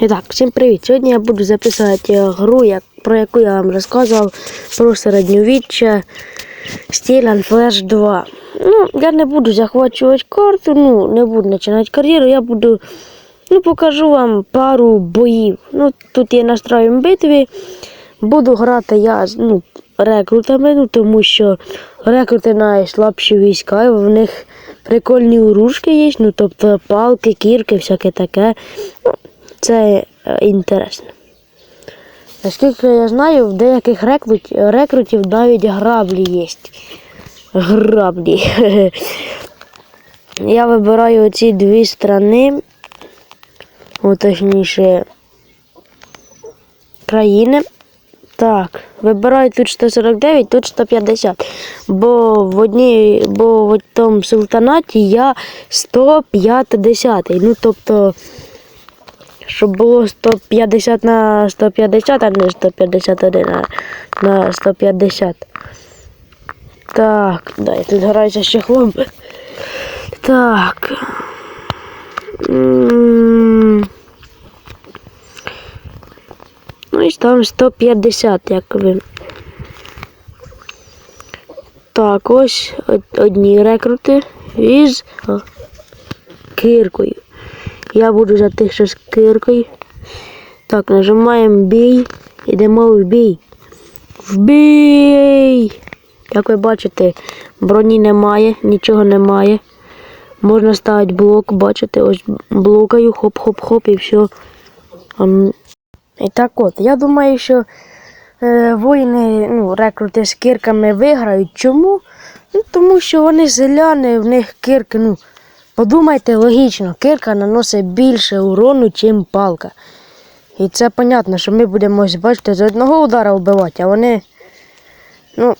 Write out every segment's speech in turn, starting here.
І так, всім привіт! Сьогодні я буду записувати е, гру, як, про яку я вам розказував про середньовіччя Steel Flash 2. Ну, я не буду захвачувати карту, ну, не буду починати кар'єру, я буду ну, покажу вам пару боїв. Ну, тут є настроєм битві. Буду грати я ну, рекрутами, ну, тому що рекрути найслабші війська, в них прикольні урушки є, ну, тобто палки, кірки, всяке таке. Ну, це е, інтересно. Наскільки я знаю, в деяких рекрутів навіть граблі є. Граблі. Я вибираю ці дві сторони, о, точніше, країни. Так, вибираю тут 149, тут 150. Бо в одній, бо в тому султанаті я 150. Ну, тобто, щоб було 150 на 150, а не 151 на, на 150. Так, да, я тут граюся з чехлом. Так. Ну і там 150, як ви. Так, ось одні рекрути із киркою. Я буду за тих, що з киркою. Так, нажимаємо бій. Йдемо в бій. В бій! Як ви бачите, броні немає, нічого немає. Можна ставити блок, бачите, ось блокаю, хоп-хоп-хоп і все. І так от, я думаю, що е, воїни, ну, рекрути з кирками виграють. Чому? Ну, тому що вони селяни, в них кирки, ну, подумайте логічно, кирка наносить більше урону, чим палка. І це понятно, що ми будемо, ось, бачите, з одного удара вбивати, а вони, ну,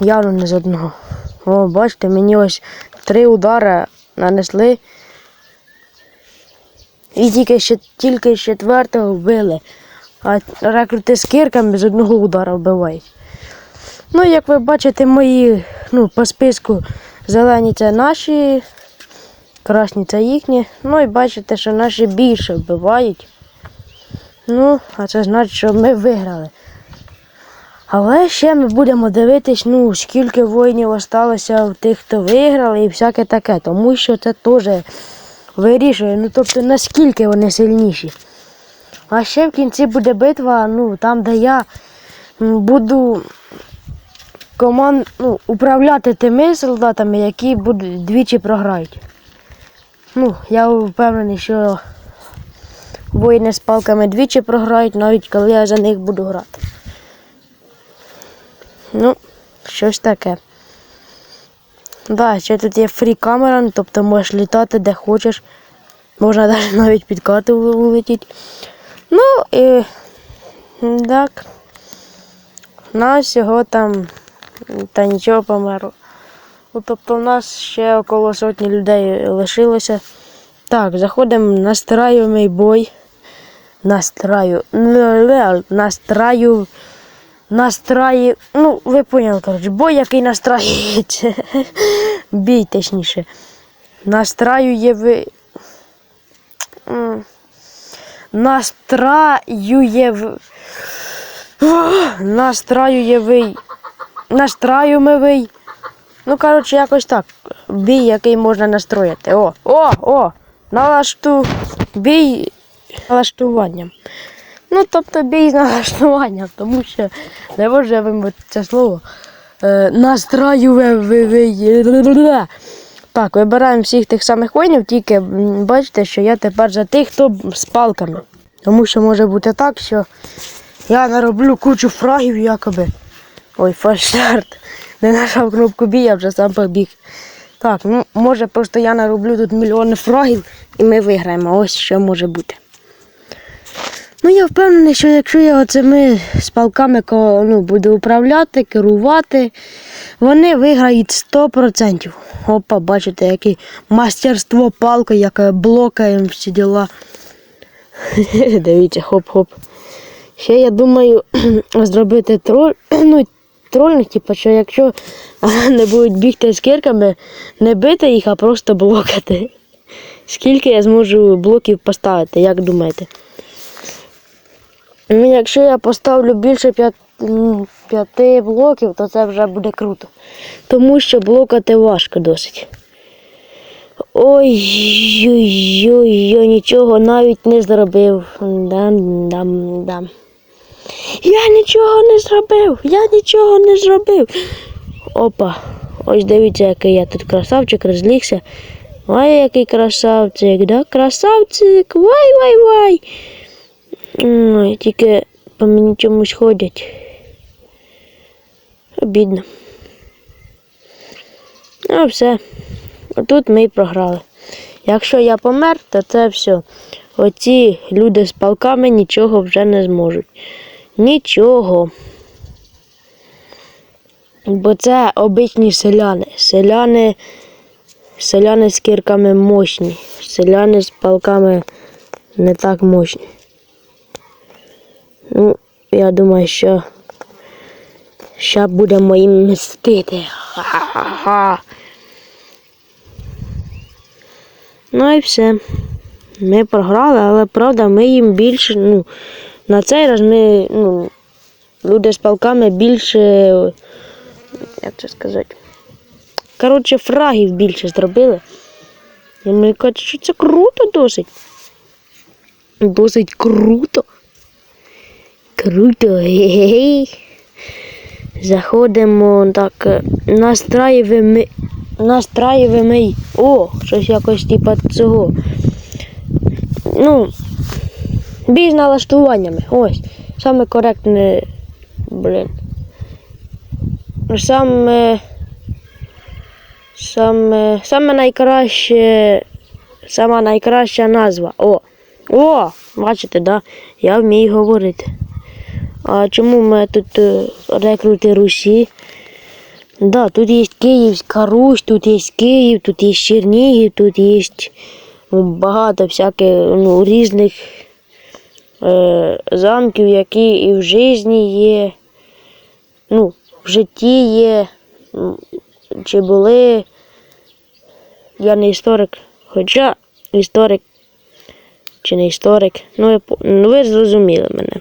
явно не з одного. О, бачите, мені ось три удари нанесли. І тільки, ще, тільки четвертого вбили. А рекрути з кирками з одного удара вбивають. Ну, як ви бачите, мої ну, по списку зелені це наші, красні це їхні. Ну і бачите, що наші більше вбивають. Ну, а це значить, що ми виграли. Але ще ми будемо дивитись, ну, скільки воїнів осталося в тих, хто виграли, і всяке таке, тому що це теж вирішує, ну тобто наскільки вони сильніші. А ще в кінці буде битва, ну, там, де я буду команд, ну, управляти тими солдатами, які будуть двічі програють. Ну, я впевнений, що воїни з палками двічі програють, навіть коли я за них буду грати. Ну, щось таке. Да, ще тут є фрі камера, ну, тобто можеш літати де хочеш. Можна навіть під карту улетіти. Ну і так. На всього там та нічого померло. Ну, тобто в нас ще около сотні людей лишилося. Так, заходимо на страйовий бой. Настраю. Настраю. Настраю. Ну, ви поняли, коротше, бой, який настраюється. Бій, точніше. Настраює ви. Настраює в. Настраюєвий. Настраюєвий. Ну, коротше, якось так. Бій, який можна настроїти. О, о, о! Налашту. Бій з налаштуванням. Ну, тобто бій з налаштуванням, тому що не може вимовити це слово. Е, настраюєвий. Так, вибираємо всіх тих самих воїнів, тільки бачите, що я тепер за тих, хто з палками. Тому що може бути так, що я нароблю кучу фрагів якоби. Ой, фальштарт. Не нажав кнопку бій, я вже сам побіг. Так, ну може просто я нароблю тут мільйони фрагів і ми виграємо. Ось що може бути. Ну, я впевнений, що якщо я оцими палками ну, буду управляти, керувати, вони виграють 100%. Опа, бачите, яке мастерство палки, яке блокаємо всі діла. Дивіться, хоп-хоп. Ще я думаю зробити троль, ну, трольних, типу, що якщо не будуть бігти з кирками, не бити їх, а просто блокати. Скільки я зможу блоків поставити, як думаєте? Ну, якщо я поставлю більше п'ят- м, п'яти блоків, то це вже буде круто. Тому що блокати важко досить. Ой-ой-ой, нічого навіть не зробив. Дам, дам, дам. Я нічого не зробив, я нічого не зробив. Опа, ось дивіться, який я тут красавчик розлігся. Ой, який красавчик, да? Красавчик, вай, вай, вай. Тільки по мені чомусь ходять. Обідно. Ну, все. Отут ми і програли. Якщо я помер, то це все. Оці люди з палками нічого вже не зможуть. Нічого. Бо це обичні селяни. Селяни, селяни з кірками мощні. Селяни з палками не так мощні. Ну, я думаю, що ще будемо їм мстити. Ха-ха-ха. Ну і все. Ми програли, але правда, ми їм більше, ну, на цей раз ми, ну, люди з палками більше, як це сказати, коротше, фрагів більше зробили. І мені кажуть, що це круто досить. Досить круто. Круто, гей. Заходимо так, настраюємо, настраюємо. О, щось якось типа цього. Ну, бій з налаштуваннями. Ось. Саме коректне, блін. Саме, саме, саме найкраще, сама найкраща назва. О! О! Бачите, да? Я вмію говорити. А чому ми тут е, рекрути Русі? Да, тут є Київська Русь, тут є Київ, тут є Чернігів, тут є багато всяких ну, різних е, замків, які і в житті є, ну, в житті є, чи були. Я не історик, хоча історик чи не історик, ну ви, ну, ви зрозуміли мене.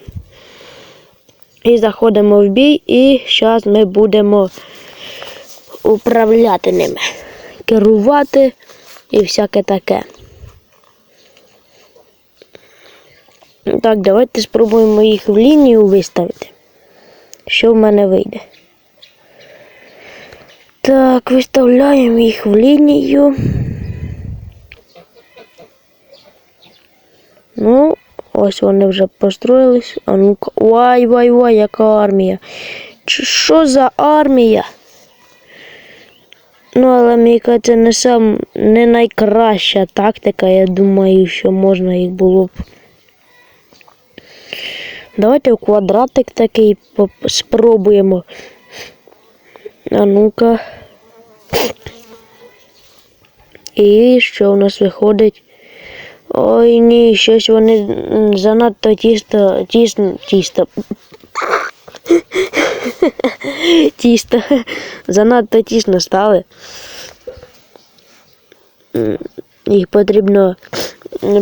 І заходимо в бій, і зараз ми будемо управляти ними, керувати і всяке таке. Так, давайте спробуємо їх в лінію виставити. Що в мене вийде? Так, виставляємо їх в лінію. Ну, ось вони вже построїлись. А ну-ка. Вай, вай, вай, яка армія. Чи що за армія? Ну, але мені це не сам не найкраща тактика. Я думаю, що можна їх було б. Давайте квадратик такий спробуємо. А ну-ка. І що у нас виходить? Ой ні, щось вони занадто тісто, тісно, тісто. Тісто. Занадто тісно стали. Їх потрібно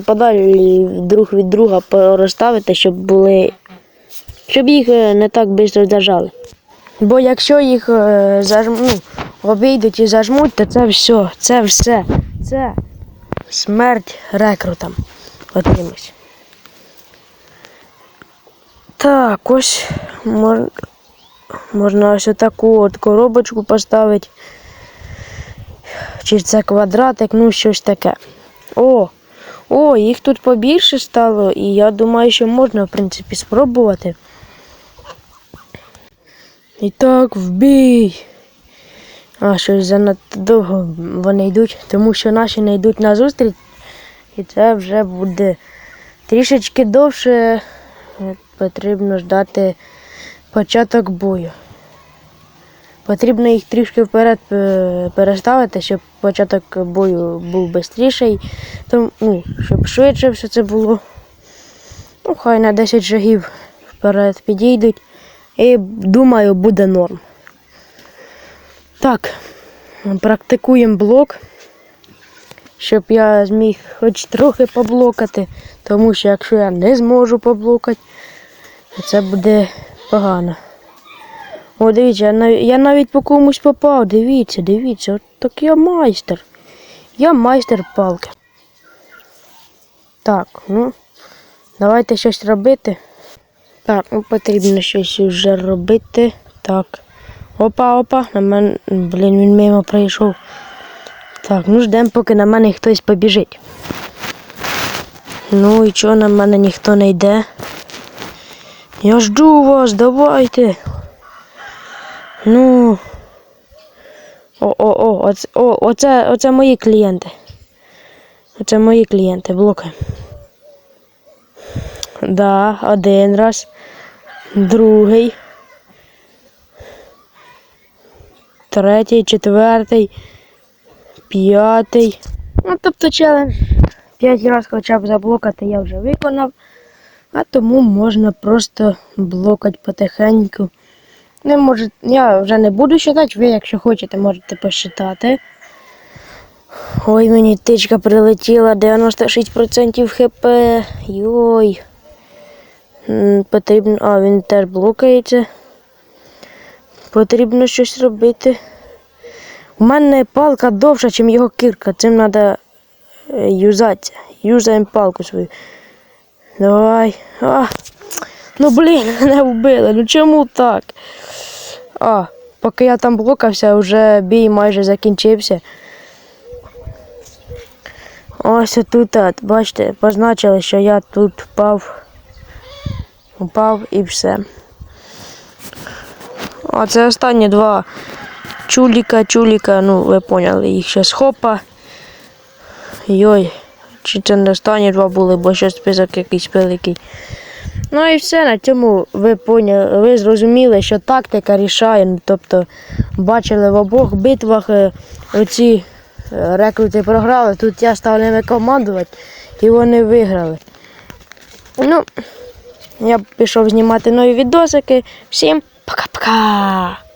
подалі друг від друга розставити, щоб були. Щоб їх е, не так швидко зажали. Бо якщо їх е, зажму, ну, обійдуть і зажмуть, то це все, це все. Це смерть рекрутам. Отримось. Так, ось мож... можна ось таку от коробочку поставити. Чи це квадратик, ну щось таке. О! О, їх тут побільше стало, і я думаю, що можна, в принципі, спробувати. І так, в бій. А, щось занадто довго вони йдуть, тому що наші не йдуть на зустріч. І це вже буде трішечки довше. Потрібно ждати початок бою. Потрібно їх трішки вперед е, переставити, щоб початок бою був швидший, тому, ну, щоб швидше все це було. Ну, хай на 10 шагів вперед підійдуть. І думаю, буде норм. Так, практикуємо блок, щоб я зміг хоч трохи поблокати, тому що якщо я не зможу поблокати, Це буде погано. О, дивіться, я навіть, я навіть по комусь попав. Дивіться, дивіться, от так я майстер. Я майстер палки. Так, ну, давайте щось робити. Так, ну потрібно щось вже робити. Так. Опа, опа, на мене. Блін, він мимо прийшов. Так, ну ждемо, поки на мене хтось побіжить. Ну і чого на мене ніхто не йде? Я жду вас, давайте. Ну. О, о, о, оце, оце, оце мої клієнти. Оце мої клієнти, блокаємо. Да, один раз. Другий. Третій, четвертий, п'ятий. Ну, тобто челендж. П'ять разів хоча б заблокати я вже виконав. А тому можна просто блокати потихеньку. Не може, я вже не буду считати, ви, якщо хочете, можете посчитати. Ой, мені тичка прилетіла 96% хп. Йой. Потрібно. А, він теж блокається. Потрібно щось робити. У мене палка довша, ніж його кірка. Цим треба юзатися. Юзаємо палку свою. Давай. А. Ну блін, мене вбили. Ну чому так? А, поки я там блокався, вже бій майже закінчився. Ось тут, от, бачите, позначили, що я тут впав. Упав і все. А це останні два чуліка, чуліка, ну ви поняли, їх ще хопа. Йой, чи це не останні два були, бо ще список якийсь великий. Ну і все, на цьому ви поняли, ви зрозуміли, що тактика рішає. Ну, тобто бачили в обох битвах е, оці е, рекрути програли. Тут я став ними командувати і вони виграли. Ну, я пішов знімати нові відосики. Всім пока-пока!